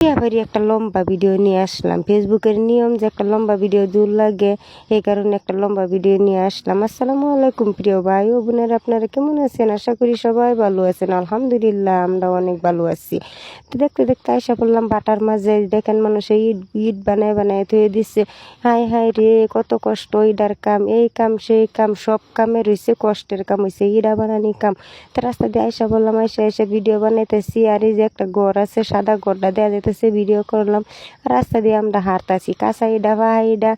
এবারই একটা লম্বা ভিডিও নিয়ে আসলাম। ফেসবুকের নিয়ম যে একটা লম্বা ভিডিও দূর লাগে, এই কারণে একটা লম্বা ভিডিও নিয়ে আসলাম। আসসালামু আলাইকুম প্রিয় ভাই ও বোনের, আপনারা কেমন আছেন? আশা করি সবাই ভালো আছেন। আলহামদুলিল্লাহ আমরা অনেক ভালো আছি। তো দেখতে দেখতে আইসা পড়লাম বাটার মাঝে দেখেন মানুষে ইট ইট বানায় বানায় থুয়ে দিচ্ছে হাই হাই রে, কত কষ্ট ইডার কাম, এই কাম, সেই কাম, সব কামে রয়েছে কষ্টের কাম হয়েছে ইডা বানানি কাম। তো রাস্তা দিয়ে আইসা বললাম আইসা আইসা ভিডিও বানাইতেছি। আর এই যে একটা ঘর আছে, সাদা ঘরটা দেওয়া যেতেছে ভিডিও করলাম। রাস্তা দিয়ে আমরা হাঁটতেছি কাঁচা ইডা বা ইডা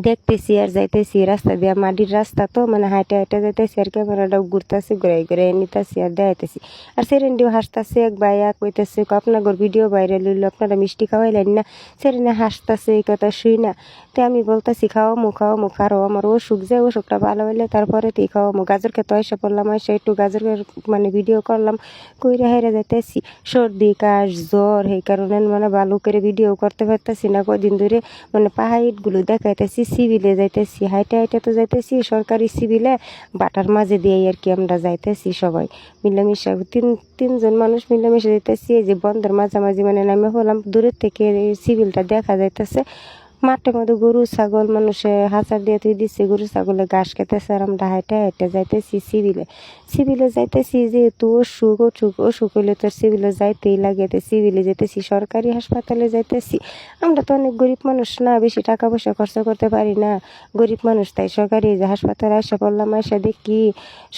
দেখতেছি আর যাইতেছি, রাস্তা দিয়ে মাটির রাস্তা তো মানে হাইটে হাইটে যাইতেছি আর ক্যামেরাটাও ঘুরতেছি, ঘুরাই ঘুরাই নিতেছি আর দেখাইতেছি। আর সেরেন্ডিও হাসতেছে, এক ভাই এক কইতেছে আপনার ভিডিও বাইরে লইলো আপনারা মিষ্টি খাওয়াইলেন না? সেরেনে হাসতেছে, এই কথা শুই না। তো আমি বলতেছি খাওয়া মু খাওয়া মু খারো, আমার অসুখ, যে অসুখটা ভালো হইলে তারপরে তুই খাওয়া মু গাজর খেতে এসে পড়লাম এসে একটু গাজর মানে ভিডিও করলাম, কইরা হেরে যাইতেছি। সর্দি, কাশ, জ্বর, এই কারণে মানে ভালো করে ভিডিও করতে পারতেছি না। কদিন ধরে মানে পাহাড়গুলো দেখাইতেছি সিভিলে যাইতেছি, হাইটে হাইটে তো যাইতেছি, সরকারি সিভিলে বাটার মাঝে দিয়ে আর কি আমরা যাইতেছি সবাই। মিলামিশা তিন, তিনজন মানুষ মিলামিশা যাইতেছি, এই যে বন্ধের মাঝামাঝি মানে নামে হলাম, দূরের থেকে সিভিলটা দেখা যাইতেছে। মাঠের মধ্যে গরু, ছাগল, মানুষে হাঁচার দিয়ে তুই দিচ্ছে গরু, ছাগলে ঘাস খেতেছে, আর আমরা হাইটে হাইটে যাইতেছি সিভিলে। সিভিলে যাইতেছি যেহেতু অসুখ অসুখ অসুখ হইলে তোর সিভিলে যাইতেই লাগে। তো সিভিলে যেতেছি সরকারি হাসপাতালে যাইতেছি। আমরা তো অনেক গরিব মানুষ না, বেশি টাকা পয়সা খরচ করতে পারি না। গরিব মানুষ তাই সরকারি যে হাসপাতালে আসা পড়লাম আসা দেখি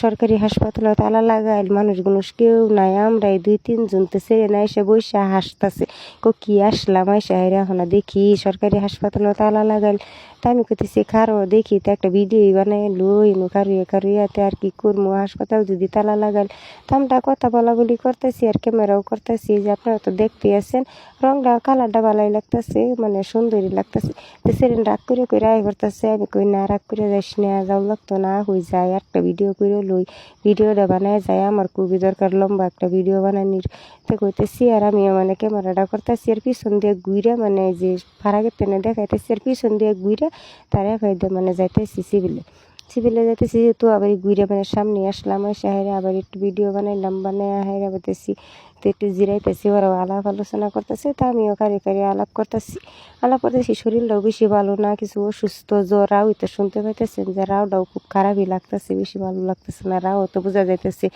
সরকারি হাসপাতালে তালা লাগাইল মানুষ মানুষ কেউ নাই। আমরা এই দুই, তিনজন তো ছেড়ে না, এসে বসে হাসতাছে। কো কি আসলাম হেরে এখন দেখি সরকারি হাসপাতালে তালা লাগাইল তা আমি কইতেছি খারো দেখি তো একটা ভিডিও বানাই লই নু কারুয়ে কারুয়াতে আর কি করব হাসপাতাল যদি তালা লাগাইল তো আমরা কথা বলা বলি করতেছি আর ক্যামেরাও করতেছি যে আপনারা তো দেখতে আছেন রংটা কালারটা ভালোই লাগতেছে মানে সুন্দরই লাগতেছে তো সেদিন রাগ করে করে আই করতেছে আমি কই না রাগ করে যাইস না যাও লাগতো না হয়ে যায় একটা ভিডিও করে লই ভিডিওটা বানায় যায় আমার খুবই দরকার লম্বা একটা ভিডিও বানানির তো কইতেছি আর আমিও মানে ক্যামেরাটা করতেছি আর পিছন দিয়ে ঘুরে মানে যে ফারাগের তেনে দেখাইতেছি আর পিছন ঘুরে তারা ফাইদে মানে যাইতেছি সিভিলে সিভিলে যাইতেছি যেহেতু আবার ঘুরে মানে সামনে আসলাম, এসে আবার একটু ভিডিও বানাইলাম বানাই হাইরে বাতেছি তো একটু জিরাইতেছি, ওরাও আলাপ আলোচনা করতেছে, তা আমিও কারি কারি আলাপ করতেছি। আলাপ করতেছি, শরীরটাও বেশি ভালো না, কিছু অসুস্থ, জ্বর, রাও তো শুনতে পাইতেছেন যে রাওটাও খুব খারাপই লাগতেছে, বেশি ভালো লাগতেছে না, রাও তো বোঝা যাইতেছে,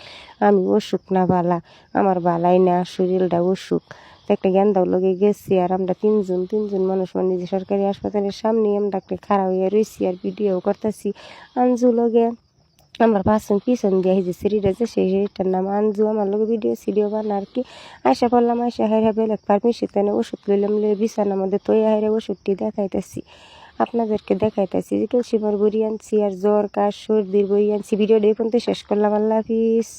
আমি অসুখ না বালা, আমার বালাই না শরীরটা অসুখ। তো একটা গেন্দাও লগে গেছি আর আমরা তিনজন তিনজন মানুষ মানে যে সরকারি হাসপাতালের সামনে আমরা একটা খারাপ হয়ে রয়েছি আর ভিডিও করতেছি। আঞ্জু লগে আমার পাঁচজন, পিছন দিয়ে এই যে যে সেই সিঁড়িটার নাম আঞ্জু আমার লগে ভিডিও, সিডিও বানা আর কি। আয়সা পড়লাম আয়সা হাইরা বেলেগ পারমিশন তাই ওষুধ লইলাম লইলে বিছানার মধ্যে তৈ হাইরা ওষুধটি দেখাইতেছি। আপনাদেরকে দেখাইতেছি যে তুলসীমার বড়ি আনছি আর জ্বর কাশ সর্দির বই আনছি। ভিডিওটা এই পর্যন্ত শেষ করলাম। আল্লাহ হাফিজ।